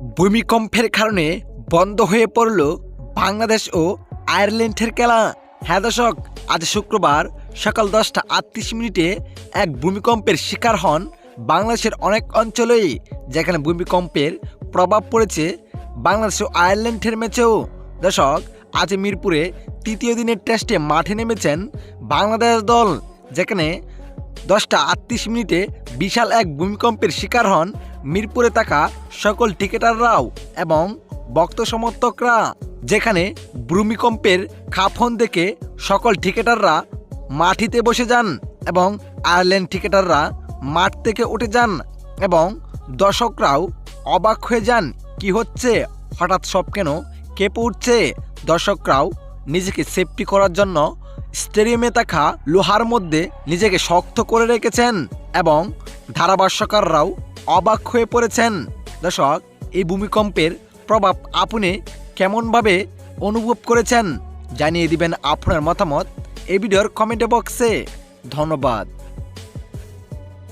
ভূমিকম্পের কারণে বন্ধ হয়ে পড়ল বাংলাদেশ ও আয়ারল্যান্ডের খেলা। হ্যাঁ দর্শক, আজ শুক্রবার সকাল দশটা আটত্রিশ মিনিটে এক ভূমিকম্পের শিকার হন বাংলাদেশের অনেক অঞ্চলেই, যেখানে ভূমিকম্পের প্রভাব পড়েছে বাংলাদেশ ও আয়ারল্যান্ডের ম্যাচেও। দর্শক, আজ মিরপুরে তৃতীয় দিনের টেস্টে মাঠে নেমেছেন বাংলাদেশ দল, যেখানে দশটা আটত্রিশ মিনিটে বিশাল এক ভূমিকম্পের শিকার হন মিরপুরে থাকা সকল টিকেটাররাও এবং ভক্ত সমর্থকরা, যেখানে ভূমিকম্পের খাফন দেখে সকল টিকেটাররা মাটিতে বসে যান এবং আয়ারল্যান্ড টিকেটাররা মাঠ থেকে উঠে যান এবং দর্শকরাও অবাক হয়ে যান, কি হচ্ছে? হঠাৎ সব কেন? কেঁপে উঠছে? দর্শকরাও নিজেকে সেফটি করার জন্য স্টেডিয়ামে থাকা লোহার মধ্যে নিজেকে শক্ত করে রেখেছেন এবং ধারাভাষ্যকাররাও অবাক হয়ে পড়েছেন। দর্শক, এই ভূমিকম্পের প্রভাব আপনি কেমনভাবে অনুভব করেছেন? জানিয়ে দিবেন আপনার মতামত এই ভিডিওর কমেন্ট বক্সে। ধন্যবাদ।